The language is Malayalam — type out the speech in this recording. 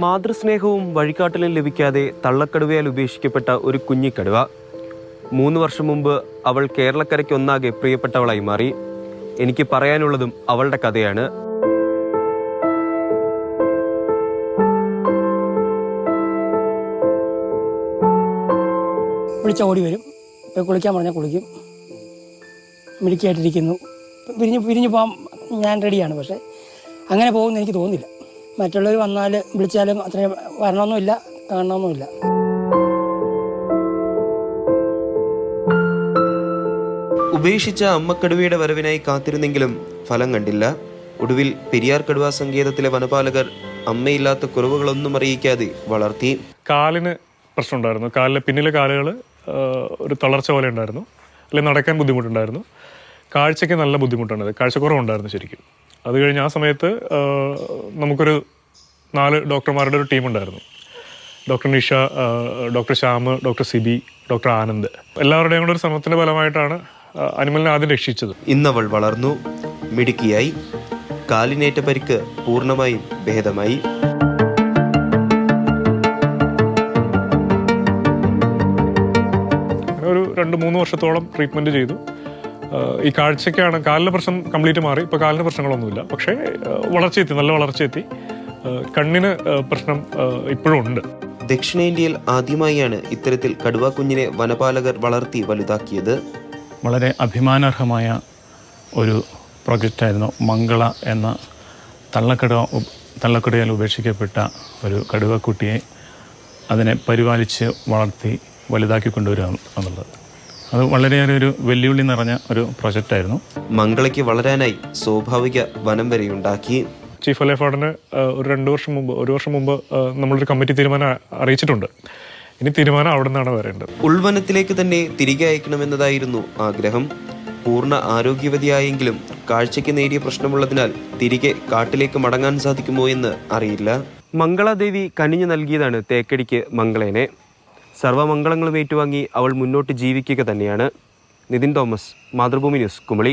മാതൃസ്നേഹവും വഴികാട്ടലും ലഭിക്കാതെ തള്ളക്കടുവയാൽ ഉപേക്ഷിക്കപ്പെട്ട ഒരു കുഞ്ഞിക്കടുവ. മൂന്ന് വർഷം മുമ്പ് അവൾ കേരളക്കരയ്ക്ക് ഒന്നാകെ പ്രിയപ്പെട്ടവളായി മാറി. എനിക്ക് പറയാനുള്ളതും അവളുടെ കഥയാണ്. വിളിച്ച ഓടി വരും. ഇപ്പം കുളിക്കാൻ പറഞ്ഞാൽ കുളിക്കും. മിടുക്കിയായിട്ടിരിക്കുന്നു. പിരിഞ്ഞ് പിരിഞ്ഞ് പോകാൻ ഞാൻ റെഡിയാണ് പക്ഷേ അങ്ങനെ പോകുമെന്ന് എനിക്ക് തോന്നുന്നില്ല. മറ്റുള്ളവർ വന്നാൽ വിളിച്ചാലും അത്രയും വരണമെന്നുമില്ല കാണണമെന്നുമില്ല. ഉപേക്ഷിച്ച അമ്മക്കടുവയുടെ വരവിനായി കാത്തിരുന്നെങ്കിലും ഫലം കണ്ടില്ല. ഒടുവിൽ പെരിയാർ കടുവ സങ്കേതത്തിലെ വനപാലകർ അമ്മയില്ലാത്ത കുറവുകളൊന്നും അറിയിക്കാതെ വളർത്തി. കാലിന് പ്രശ്നമുണ്ടായിരുന്നു. കാലിലെ പിന്നിലെ കാലുകൾ ഒരു തളർച്ച പോലെ ഉണ്ടായിരുന്നു. അല്ലെങ്കിൽ നടക്കാൻ ബുദ്ധിമുട്ടുണ്ടായിരുന്നു. കാഴ്ചയ്ക്ക് നല്ല ബുദ്ധിമുട്ടുണ്ടായിരുന്നു കാഴ്ചക്കുറവുണ്ടായിരുന്നു ശരിക്കും. അത് കഴിഞ്ഞ് ആ സമയത്ത് നമുക്കൊരു നാല് ഡോക്ടർമാരുടെ ഒരു ടീമുണ്ടായിരുന്നു. Doctor Nisha doctor Shyam doctor Sibi doctor Anand. എല്ലാവരുടെയും കൂടെ ഒരു ശ്രമത്തിന്റെ ഫലമായിട്ടാണ് അനിമലിനെ ആദ്യം രക്ഷിച്ചത്. ഇന്നവൾ വളർന്നു മിടുക്കിയായി കാലിനേറ്റ പരിക്ക് പൂർണമായും ഭേദമായി. ഒരു രണ്ട് മൂന്ന് വർഷത്തോളം ട്രീറ്റ്മെന്റ് ചെയ്തു. ഈ കാഴ്ചയ്ക്കാണ് കാലിന്റെ പ്രശ്നം കംപ്ലീറ്റ് മാറി. ഇപ്പോൾ കാലിന് പ്രശ്നങ്ങളൊന്നുമില്ല. പക്ഷേ വളർച്ചയെത്തി നല്ല വളർച്ചയെത്തി. കണ്ണിന് പ്രശ്നം ഇപ്പോഴും ഉണ്ട്. ദക്ഷിണേന്ത്യയിൽ ആദ്യമായാണ് ഇത്തരത്തിൽ കടുവ കുഞ്ഞിനെ വനപാലകർ വളർത്തി വലുതാക്കിയത്. വളരെ അഭിമാനാർഹമായ ഒരു പ്രൊജക്റ്റായിരുന്നു മംഗള എന്ന തള്ളക്കടുവ തള്ളക്കടയിൽ തള്ളക്കടുവയാൽ ഉപേക്ഷിക്കപ്പെട്ട ഒരു കടുവക്കുട്ടിയെ അതിനെ പരിപാലിച്ച് വളർത്തി വലുതാക്കി കൊണ്ടുവരിക എന്നുള്ളത്. അത് വളരെയേറെ ഒരു വെല്ലുവിളി നിറഞ്ഞ ഒരു പ്രൊജക്റ്റായിരുന്നു മംഗളയ്ക്ക് വളരാനായി സ്വാഭാവിക വനം വരെയുണ്ടാക്കി ചീഫ് അലേഫാഡിന് ഒരു രണ്ട് വർഷം മുമ്പ് ഒരു വർഷം മുമ്പ് നമ്മളൊരു കമ്മിറ്റി തീരുമാനം അറിയിച്ചിട്ടുണ്ട്. ഇനി തീരുമാനം അവിടെ നിന്നാണ് വരേണ്ടത്. ഉൾവനത്തിലേക്ക് തന്നെ തിരികെ അയക്കണമെന്നതായിരുന്നു ആഗ്രഹം. പൂർണ ആരോഗ്യവതിയായെങ്കിലും കാഴ്ചയ്ക്ക് നേരിയ പ്രശ്നമുള്ളതിനാൽ തിരികെ കാട്ടിലേക്ക് മടങ്ങാൻ സാധിക്കുമോ എന്ന് അറിയില്ല. മംഗളാദേവി കനിഞ്ഞു നൽകിയതാണ് തേക്കടിക്ക് മംഗളേനെ. സർവമംഗളങ്ങളും ഏറ്റുവാങ്ങി അവൾ മുന്നോട്ട് ജീവിക്കുക തന്നെയാണ്. നിതിൻ തോമസ് മാതൃഭൂമി ന്യൂസ് കുമളി.